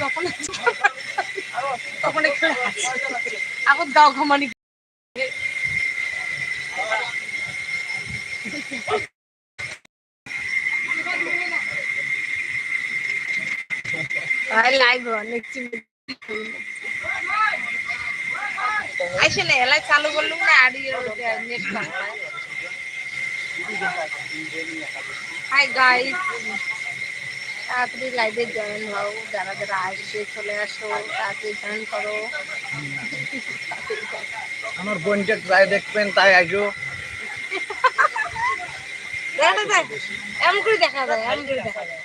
যখন তখন একটু আগত গাঁও ঘমানি ভাই লাইভ আইসে না, এলাই চালু করলুম না, আর নেট বাংলায় হাই গাইস তাড়াতাড়ি লাইভে জয়েন হও যারা যারা আসবে চলে আসো তাড়াতাড়ি জয়েন করো। আমার বোনকে ট্রাই দেখবেন তাই আজও দেখা যায় এমন করে দেখা যায় এমন করে দেখা যায়।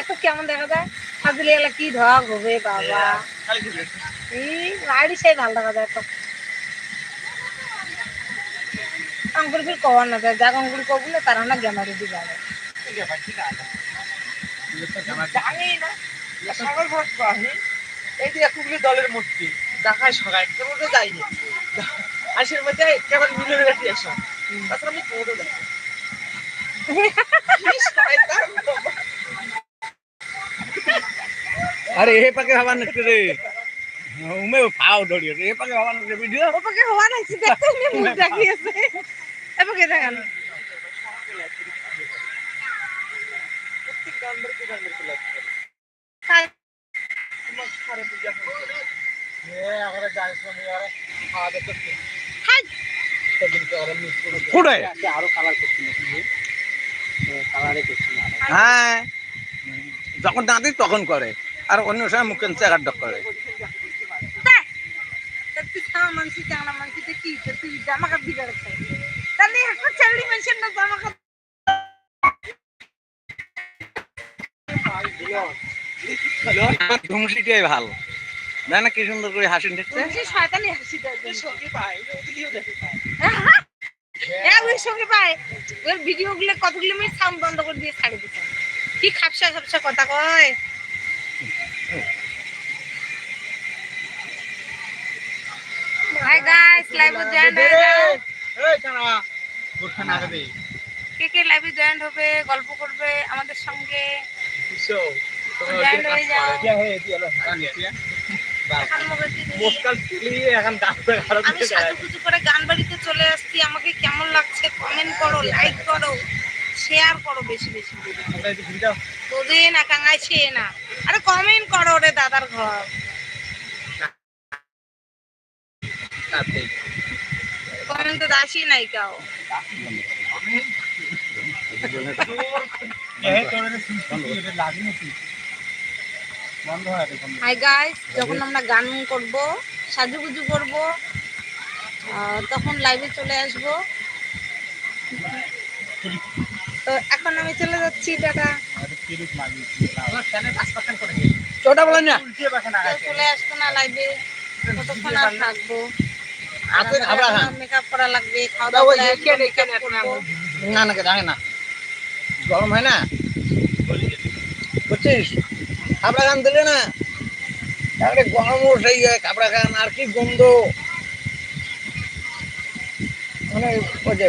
একটু কেমন দেখা যায়? হাজলি কি ঢক হবে বাবা। এই গাড়ি সেই ভালো দেখা যায় তো। অঙ্কুর ফির কবার না যায় যাক অঙ্কুর কবলে তারা না গেমারি দি যাবে জানি না সাগর ভক্ত আমি এই যে এতগুলি দলের মূর্তি দেখায় সবাই কেমন তো যাইনি। মধ্যে কেমন মিলের রাখি আসা। তাছাড়া আমি কোথাও যাই আরে এ পাকে হওয়া নাকি রে? উমে পাও ডড়ি রে এ পাকে হওয়া নাকি ভিডিও? ও পাকে হওয়া নাকি দেখতে নি ডাকি আছে। এ পাকে দেখান। হ্যাঁ। হ্যাঁ। যখন দাঁতি তখন করে। আর অন্য সময় মুখে চেকার ডক করে ভালো না না কি সুন্দর করে হাসি দেখতে তুই শয়তানি হাসি হ্যাঁ ওই সঙ্গে পায়। ওর ভিডিও গুলো কতগুলো আমি সাউন্ড বন্ধ করে দিয়ে ছাড়ে দিতাম কি খাপসা খাপসা কথা কয়? হাই গাইস লাইভে জয়েন হয়ে যাও কে কে লাইভে জয়েন হবে গল্প করবে আমাদের সঙ্গে? জয়েন হয়ে যাও। এখন মোবাইলটি নিয়ে আমি সাজুগুজু করে গান বাড়িতে চলে আসছি। আমাকে কেমন লাগছে কমেন্ট করো লাইক করো শেয়ার করো বেশি বেশি কাঙাইছে না। আরে কমেন্ট করো রে দাদার ঘর। কমেন্ট তো দাসি নাই কাও। হাই গাইস যখন আমরা গান করব সাজুগুজু করব তখন লাইভে চলে আসব। তো এখন আমি চলে যাচ্ছি টাটা। চলে আসতো না লাইভে কতক্ষণ আর থাকব? আছে খাবার খান মেকআপ করা লাগবে খাওয়া দাওয়া যে কেটে কেটে না না জানে না। গরম হয় না? বুঝছিস? খাবড়া গান দিলে না তাহলে গরম সেই খাবড়া গান আর কি গন্ধ। মানে ওই যে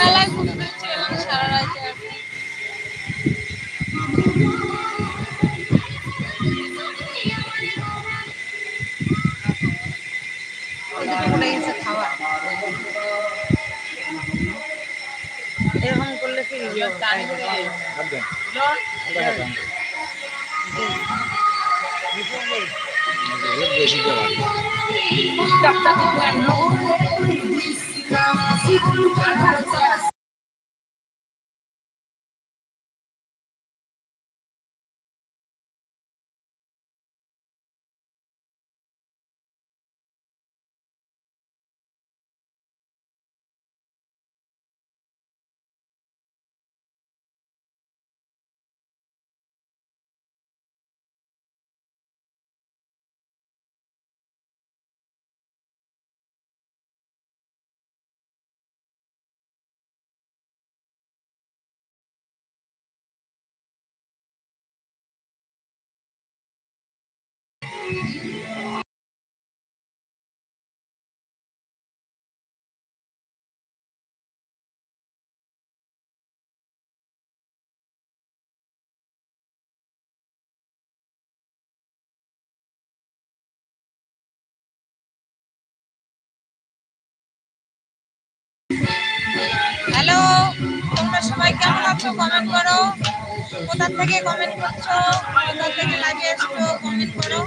Alhamdulillah. ডাক্তার হ্যালো তোমরা সবাই কেমন আছো? কমেন্ট করো। কোথা থেকে কমেন্ট করছ? কোথা থেকে লাইভে আসছো? কমেন্ট করো।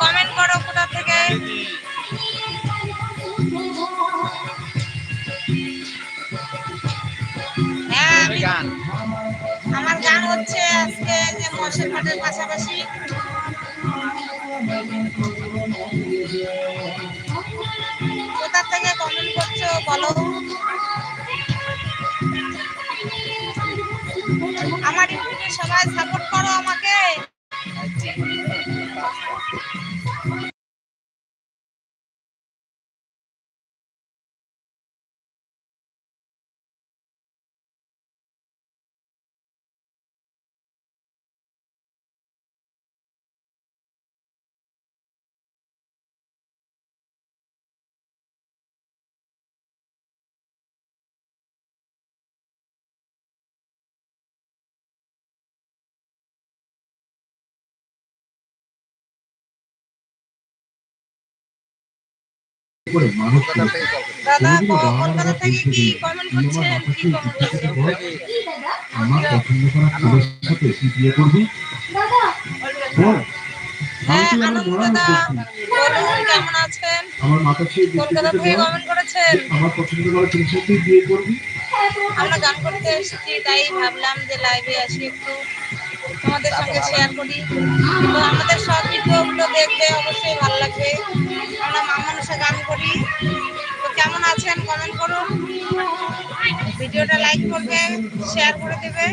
কমেন্ট করো কোথা থেকে। হ্যাঁ আমার গান হচ্ছে আজকে যে মশের ঘাটের পাশাপাশি। কোথা থেকে কমেন্ট করছ বলো। আমার সবাই সাপোর্ট করো আমাকে। কমেন্ট করছেন? আমার পছন্দ করা ছেলের সাথে তুই বিয়ে করবি বল। হ্যাঁ আমি তো আনন্দ আমার দাদা। বড় বলুন কেমন আছেন? মাথা ছুঁয়ে কলকাতা দেখতে থেকে বল, কমেন্ট করেছেন? আমার পছন্দ করা ছেলের সাথে বিয়ে করবি? আমরা গান করতে এসেছি তাই ভাবলাম যে লাইভে আসি একটু। তোমাদের সঙ্গে শেয়ার করি। তো আমাদের সব ভিডিওগুলো দেখবে অবশ্যই ভালো ভিডিওটা লাইক করবে শেয়ার করে দেবে।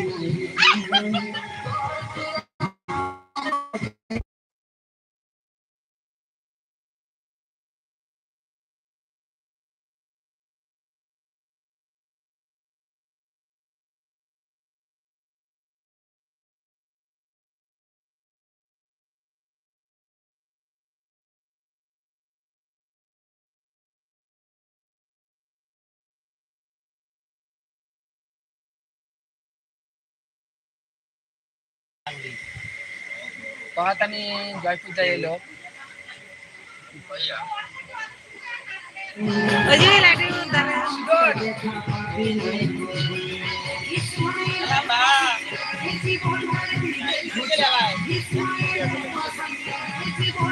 পাহাতানি জয় পূজা এলো।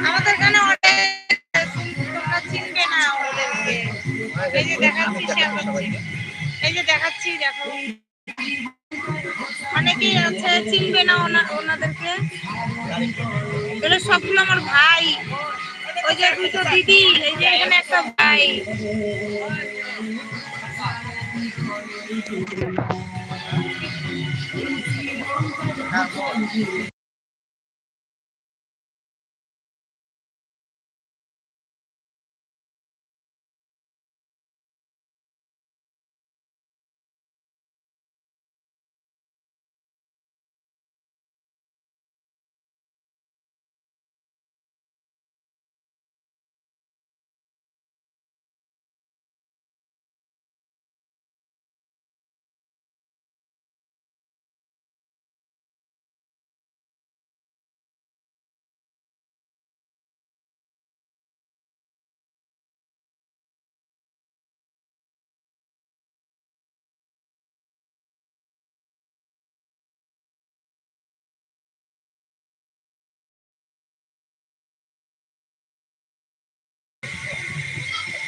আমাদের এখানে চিনবে না ওদেরকে। এই যে দেখাচ্ছি করছি। এই যে দেখাচ্ছি দেখো। অনেকেই আছে চিনবে না ওনা- ওনাদেরকে। বলে সবগুলো আমার ভাই। ওই যে দুটো দিদি এই যে এখানে একটা ভাই।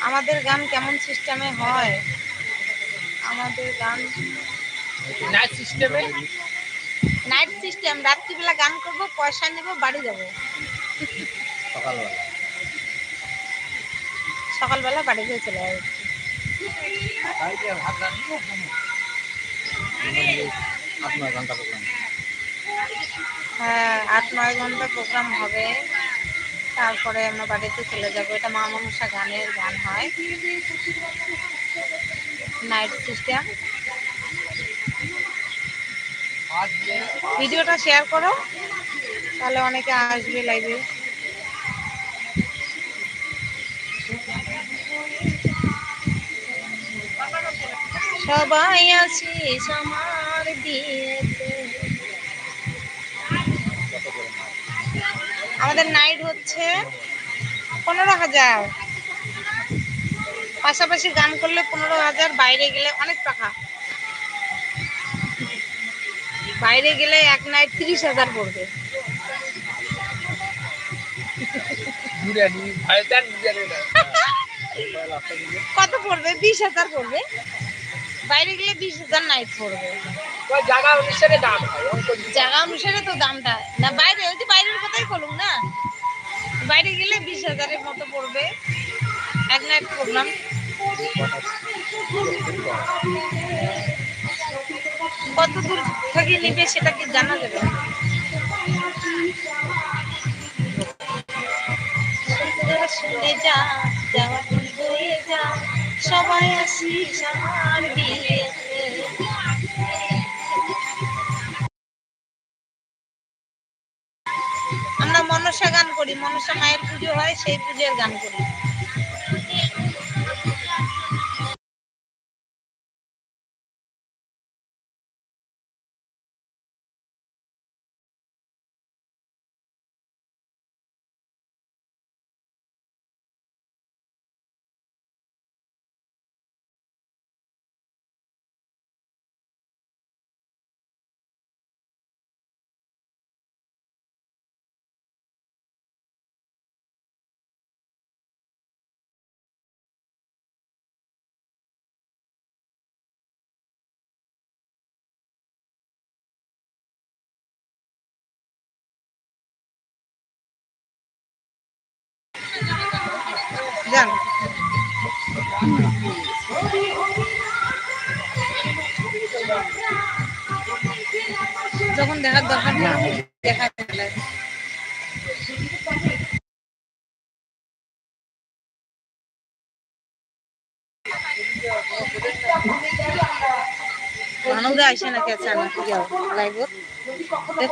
আমাদের গান কেমন সিস্টেমে হয়? আমাদের গান নাইট সিস্টেমে নাইট সিস্টেম রাত্রিবেলা গান করব পয়সা নেব বাড়ি যাব। সকালবেলা সকালবেলা বাড়ি গিয়ে চলে যাবে হ্যাঁ আট নয় ঘণ্টা প্রোগ্রাম হবে। তারপরে আমরা বাড়িতে চলে যাব। এটা মা মনসা গানের গান হয়। নাইট সিস্টেম ভিডিওটা শেয়ার করো, তাহলে অনেকে আসবে লাইভে সবাই আছি আমার বিয়েতে কত করে মাল আমাদের নাইট হচ্ছে পনেরো হাজার। পাশাপাশি গান করলে পনেরো হাজার বাইরে গেলে অনেক টাকা। বাইরে গেলে এক নাইট তিরিশ হাজার পড়বে। কত পড়বে? বিশ হাজার পড়বে। বাইরে গেলে বিশ হাজার নাইট পড়বে। ওই জায়গা অনুসারে দাম হয় জায়গা অনুসারে তো দামটা। না বাইরে ওই যে বাইরের কথাই বলুন না। বাইরে গেলে বিশ হাজারের মতো পড়বে। এক নাইট প্রোগ্রাম কত দূর থেকে নিবে সেটা কি জানা যাবে। শুনে যা যাওয়া হয়ে যা সবাই আমার আমরা মনসা গান করি মনসা মায়ের পুজো হয় সেই পুজোর গান করি। যান। যখন দেখার দরকার দেখা ফেলে গানও আসে। না কেছে না যাও। লাইভ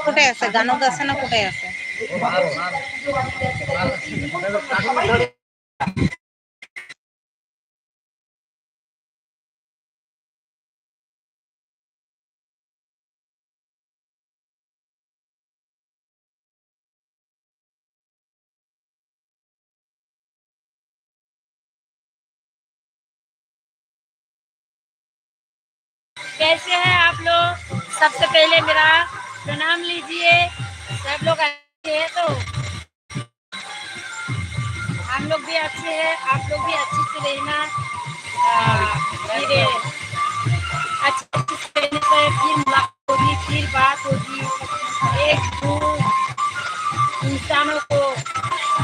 কোথায় আছে? গানও আছে না কোথায় আছে? कैसे हैं आप लोग? सबसे पहले मेरा प्रणाम लीजिए। सब लोग अच्छे हैं तो? हम लोग भी अच्छे हैं, आप लोग भी अच्छे से रहना। फिर अच्छे से रहने से फिर मुलाकात होगी, फिर बात होगी। एक दो इंसानों को,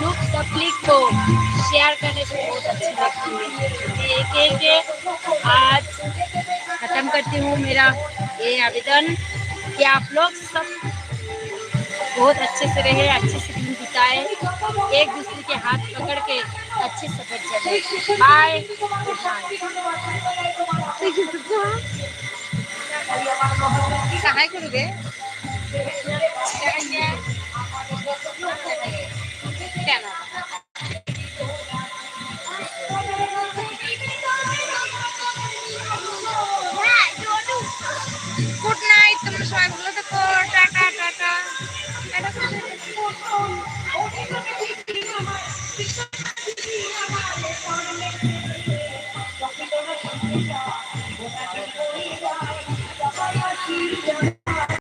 दुख तकलीफ़ को शेयर करने से बहुत अच्छी लगती है एक एक आज खत्म करती हूँ मेरा ये आवेदन। कि आप लोग सब बहुत अच्छे से रहे अच्छे से दिन बिताए एक दूसरे के हाथ पकड़ के अच्छे सफ़र चले। बाय सहाय करू